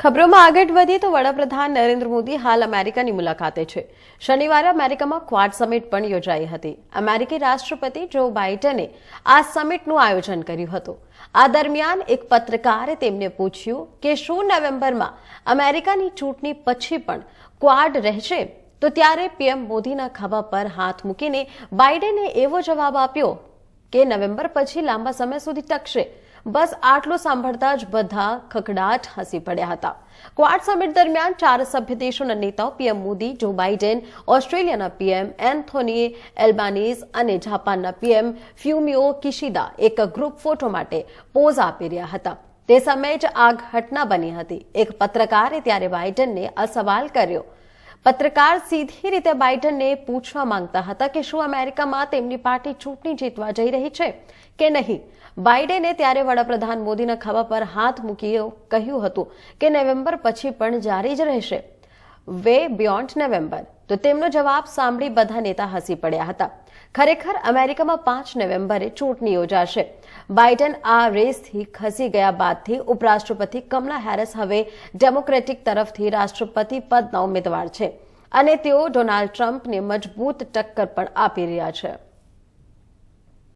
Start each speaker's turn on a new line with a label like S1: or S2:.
S1: ખબરોમાં આગળ વધીએ તો વડાપ્રધાન નરેન્દ્ર મોદી હાલ અમેરિકાની મુલાકાતે છે. શનિવારે અમેરિકામાં ક્વાડ સમિટ પણ યોજાઈ હતી. અમેરિકી રાષ્ટ્રપતિ જો બાઇડને આ સમિટનું આયોજન કર્યું હતું. આ દરમિયાન એક પત્રકારે તેમને પૂછ્યું કે શું નવેમ્બરમાં અમેરિકાની ચૂંટણી પછી પણ ક્વાડ રહેશે? તો ત્યારે પીએમ મોદીના ખભા પર હાથ મૂકીને બાઇડેને એવો જવાબ આપ્યો કે નવેમ્બર પછી લાંબા સમય સુધી ટકશે. બસ આટલું સાંભળતા જ બધા ખકડાટ હસી પડ્યા હતા. ક્વાડ સમિટ દરમિયાન ચાર સભ્ય દેશોના નેતાઓ, પીએમ મોદી, જો બાઇડેન, ઓસ્ટ્રેલિયાના પીએમ એન્થોની એલ્બાનીઝ અને જાપાનના પીએમ ફ્યુમિયો કિશિદા એક ગ્રુપ ફોટો માટે પોઝ આપી રહ્યા હતા. તે સમયે જ આ ઘટના બની હતી. એક પત્રકારે ત્યારે બાઇડેનને આ સવાલ કર્યો. પત્રકાર સીધી રીતે બાઇડનને પૂછવા માંગતા હતા કે શું અમેરિકામાં તેમની પાર્ટી ચૂંટણી જીતવા જઈ રહી છે કે નહીં? બાઇડેને ત્યારે વડાપ્રધાન મોદીના ખભા પર હાથ મૂકી કહ્યું હતું કે નવેમ્બર પછી પણ જારી જ રહેશે. વે બિયોન્ડ નવેમ્બર તો તેમનો જવાબ સાંભળી બધા નેતા હસી પડ્યા હતા. ખરેખર અમેરિકામાં પાંચ નવેમ્બરે ચૂંટણી યોજાશે. બાઇડન આ રેસથી ખસી ગયા બાદથી ઉપરાષ્ટ્રપતિ કમલા હેરિસ હવે ડેમોક્રેટિક તરફથી રાષ્ટ્રપતિ પદના ઉમેદવાર છે. અને તેઓ ડોનાલ્ડ ટ્રમ્પને મજબૂત ટક્કર પણ આપી રહ્યા છે.